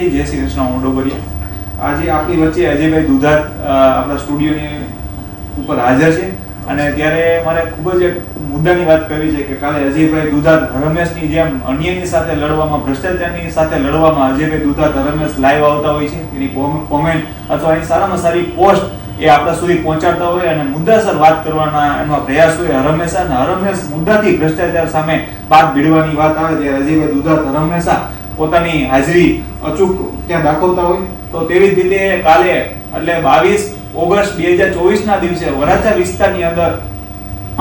એ જય શ્રી કૃષ્ણ, હું ડોબરિયા આજે આપણી વચ્ચે અજયભાઈ દુધાત આપણા સ્ટુડિયોની ઉપર હાજર છે. અને ત્યારે મારે ખૂબ જ એક મુદ્દાની વાત કરવી છે કે કાલે અજયભાઈ દુધાત રમેશની જેમ અન્યની સાથે લડવામાં, ભ્રષ્ટાચારની સાથે લડવામાં અજયભાઈ દુધાત રમેશ લાઈવ આવતા હોય છે. એની કોમેન્ટ અથવા એની સારામાં સારી પોસ્ટ એ આપણા સુધી પહોંચાડતા હોય અને મુદ્દાસર વાત કરવાના એનો પ્રયાસ હોય હરમેશા. અને હરમેશ મુદ્દાથી ભ્રષ્ટાચાર સામે પાક ભીડવાની વાત આવે ત્યારે અજયભાઈ દુધાત હંમેશા પોતાની હાજરી અચૂક ત્યાં દાખવતા હોય, તો તેવી જ રીતે કાલે, એટલે બાવીસ ઓગસ્ટ બે હજાર ચોવીસ ના દિવસે વરાછા વિસ્તારની અંદર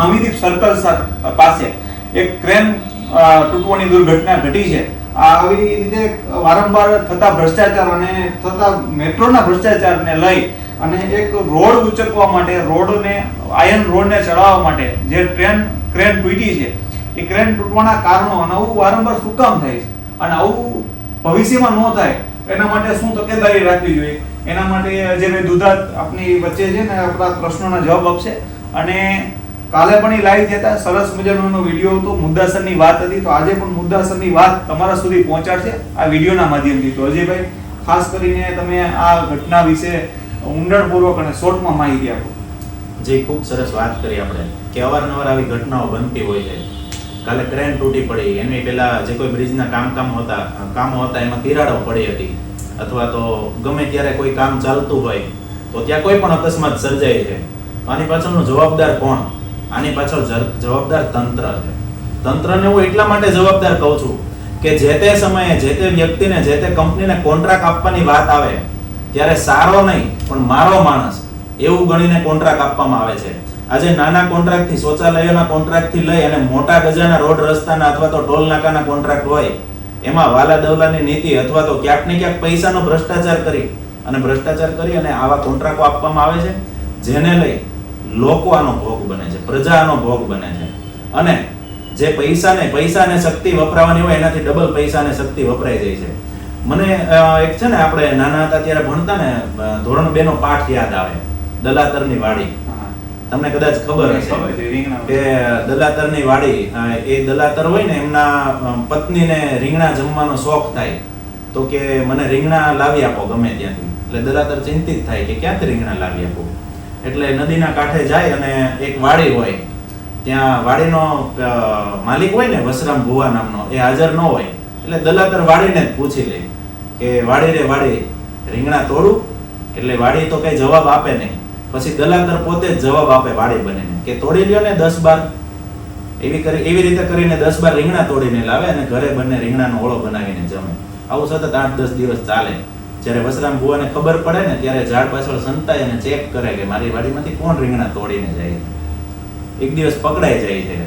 અમિદીપ સર્કલ પાસે એક ક્રેન તૂટવાની દુર્ઘટના ઘટી છે. આવી રીતે વારંવાર થતા ભ્રષ્ટાચાર અને થતા મેટ્રોના ભ્રષ્ટાચારને લઈ અને એક રોડ ઉચકવા માટે, રોડને, આયન રોડને ચડાવવા માટે જે ટ્રેન, ક્રેન તૂટી છે, એ ક્રેન તૂટવાના કારણો અને વારંવાર શું કામ થાય છે? અને આવું ભવિષ્યમાં ન થાય, એના માટે શું તકેદારી રાખવી જોઈએ? એના માટે અજયભાઈ દુધાત આપની વચ્ચે છે ને, આપણા પ્રશ્નોના જવાબ આપશે. અને કાલે પણ એ લાઈવ થયા સરસ મજાનો વીડિયો હતો, મુદ્દાસરની વાત હતી. તો આજે પણ મુદ્દાસરની વાત તમારા સુધી પહોંચાડશે આ વિડીયોના માધ્યમથી. તો અજયભાઈ, ખાસ કરીને તમે આ ઘટના વિશે ઊંડાણપૂર્વક અને શોર્ટમાં માહિતી આપો. જે ખૂબ સરસ વાત કરી આપણે, કે અવારનવાર આવી ઘટનાઓ બનતી હોય છે. કાલે ક્રેન તૂટી પડી. એની પહેલા જે કોઈ બ્રિજના કામ કામ હતા, કામો હતા, એમાં તિરાડો પડી હતી. અથવા તો ગમે ત્યારે કોઈ કામ ચાલતું હોય, તો ત્યાં કોઈ પણ અકસ્માત સર્જાય છે. આની પાછળનો જવાબદાર કોણ? આની પાછળ જવાબદાર તંત્ર છે. તંત્રને હું એટલા માટે જવાબદાર કહું છું કે જે તે સમયે, જે તે વ્યક્તિને, જે તે કંપનીને કોન્ટ્રાક્ટ આપવાની વાત આવે, ત્યારે સારો નહીં, પણ મારો માણસ એવું ગણીને કોન્ટ્રાક્ટ આપવામાં આવે છે. આજે નાના કોન્ટ્રાક્ટથી શૌચાલયોના કોન્ટ્રાક્ટથી લઈ અને મોટા ગજાના રોડ રસ્તાના અથવા તો ટોલ નાકાના કોન્ટ્રાક્ટ હોય, એમાં વાલા દવલાની નીતિ અથવા તો ક્યાંક ને ક્યાંક પૈસાનો ભ્રષ્ટાચાર કરી અને ભ્રષ્ટાચાર કરી અને આવા કોન્ટ્રાક્ટો આપવામાં આવે છે, જેને લઈ લોકો આનો ભોગ બને છે, પ્રજા આનો ભોગ બને છે. અને જે પૈસાને પૈસાને શક્તિ વપરાવાની હોય, એનાથી ડબલ પૈસાને શક્તિ વપરાઈ જાય છે. મને એક છે ને, આપણે નાના હતા ત્યારે ભણતા ને ધોરણ બે નો પાઠ યાદ આવે, દલાતરની વાડી. તમને કદાચ ખબર હશે કે દલાતરની વાડી એ દલાતર હોય ને એમના પત્નીને રીંગણા જમવાનો શોખ થાય. તો કે મને રીંગણા લાવી આપો ગમે ત્યાંથી. એટલે દલાતર ચિંતિત થાય કે ક્યાંથી રીંગણા લાવી આપો. એટલે નદીના કાંઠે જાય અને એક વાડી હોય ત્યાં વાડીનો માલિક હોય ને વસરામ ભુવા નામનો એ હાજર ન હોય. એટલે દલાતર વાડીને જ પૂછી લે કે વાડી રે વાડી રીંગણા તોડું? એટલે વાડી તો કઈ જવાબ આપે નહીં. પછી દલાતર પોતે જવાબ આપે વાડી બનીને કે તોડી લ્યો ને દસ બાર. એવી કરી એવી રીતે કરીને દસ બાર રીંગણા તોડીને લાવે અને ઘરે બંને રીંગણાનો ઓળો બનાવીને જમે. આવું સતત આઠ દસ દિવસ ચાલે. જ્યારે વસરામ ભુવાને ખબર પડે ને ત્યારે ઝાડ પાછળ સંતાય અને ચેક કરે કે મારી વાડીમાંથી કોણ રીંગણા તોડીને જાય એક દિવસ પકડાઈ જાય છે.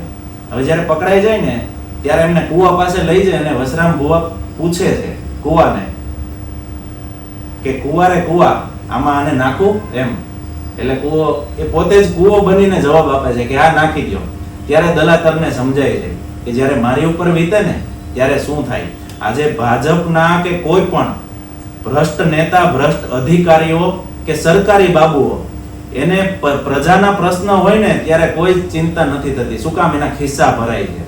હવે જ્યારે પકડાઈ જાય ને, ત્યારે એમને કુવા પાસે લઈ જાય અને વસરામ ભુવા પૂછે છે, કુવાને? કે કુવારે કુવા, આમાં આને નાખું? એમ. એટલે કુવો, એ પોતે જ કુવો બનીને જવાબ આપે છે કે આ નાખી દો ત્યારે દલાતરને સમજાય છે કે જ્યારે મારી ઉપર વીતે ને, ત્યારે શું થાય? આજે ભાજપના કે કોઈ પણ ભ્રષ્ટ નેતા, ભ્રષ્ટ અધિકારીઓ કે સરકારી બાબુઓ, એને પ્રજાના પ્રશ્ન હોય ને, ત્યારે કોઈ ચિંતા નથી થતી. શું કામ એના ખિસ્સા ભરાય છે?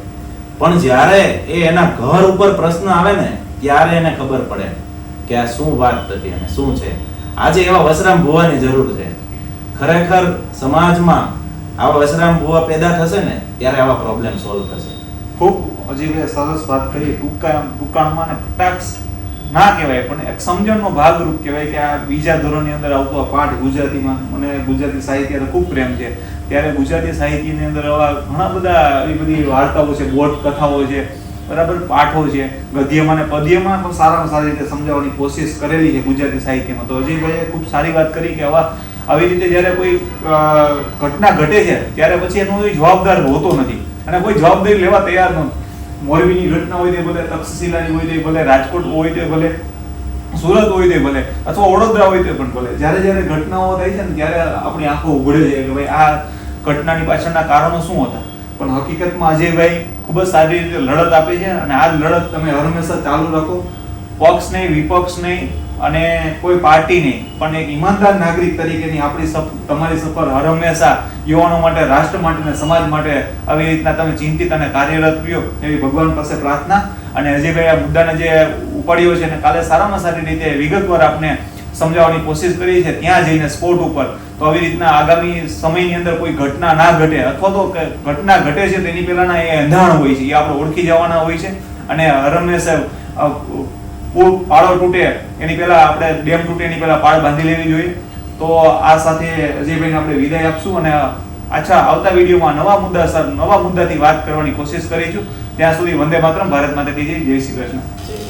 પણ જ્યારે એ એના ઘર ઉપર પ્રશ્ન આવે ને, ત્યારે એને ખબર પડે કે આ શું વાત હતી અને શું છે? આજે એવા વસરામ ભુવાની જરૂર છે. ખરેખર સમાજમાં આવા વસરામ ભુવા પેદા થશે ને, ત્યારે આવા પ્રોબ્લેમ સોલ્વ થશે. ખૂબ અજીભાઈ સરસ વાત કરી ટૂંકા ટૂંકાણમાં ને કટાક્ષ ના કહેવાય, પણ એક સમજણનો ભાગરૂપ કહેવાય કે આ બીજા ધોરણની અંદર આવતો આ પાઠ ગુજરાતીમાં, મને ગુજરાતી સાહિત્યનો ખૂબ પ્રેમ છે. ત્યારે ગુજરાતી સાહિત્યની અંદર આવા ઘણા બધા એવી બધી વાર્તાઓ છે, બોટ કથાઓ છે બરાબર? પાઠો છે, ગદ્યમાં અને પદ્યમાં પણ સારામાં સારી રીતે સમજાવવાની કોશિશ કરેલી છે ગુજરાતી સાહિત્યમાં. તો અજયભાઈએ ખૂબ સારી વાત કરી કે આવા આવી રીતે જ્યારે કોઈ ઘટના ઘટે છે, ત્યારે પછી એનો કોઈ જવાબદાર હોતો નથી. અને કોઈ જવાબદારી લેવા તૈયાર નથી મોરબીની ઘટના હોય તે ભલે તક્ષશિલાની હોય તે ભલે રાજકોટ હોય તે ભલે, સુરત હોય તે ભલે, અથવા વડોદરા હોય તે પણ ભલે. જ્યારે જ્યારે ઘટનાઓ થાય છે ને ત્યારે આપણી આંખો ઉઘડે છે કે ભાઈ આ ઘટનાની પાછળના કારણો શું હતા? પણ હકીકતમાં અજયભાઈ ખૂબ જ સારી રીતે લડત આપે છે અને આ લડત તમે હંમેશા ચાલુ રાખો. પક્ષ નહીં, વિપક્ષ નહીં અને કોઈ પાર્ટી નહીં. પણ એક ઈમાનદાર નાગરિક તરીકેની આપણી તમારી સફર હર હંમેશા યુવાનો માટે, રાષ્ટ્ર માટે અને સમાજ માટે આવી રીતના તમે ચિંતિત અને કાર્યરત રહ્યો એવી ભગવાન પાસે પ્રાર્થના. અને અજયભાઈ આ મુદ્દાને જે ઉપાડ્યો છે અને કાલે સારામાં સારી રીતે વિગતવાર આપને સમજાવવાની કોશિશ કરી છે. ત્યાં જઈને સ્પોર્ટ ઉપર તો આવી રીતના આગામી સમયની અંદર કોઈ ઘટના ના ઘટે, અથવા તો ઘટના ઘટે છે તેની પહેલાના એ અંધાણ હોય છે, એ આપણે ઓળખી જવાના હોય છે. અને પુલ પાળો તૂટે, એની પહેલા આપણે ડેમ તૂટે, એની પહેલા પાળ બાંધી લેવી જોઈએ. તો આ સાથે અજયભાઈને આપણે વિદાય આપશું અને આછા આવતા વિડીયોમાં નવા મુદ્દા સર નવા મુદ્દાથી વાત કરવાની કોશિશ કરીશું. ત્યાં સુધી વંદે માતરમ, ભારત માતા કી જય શ્રી કૃષ્ણ.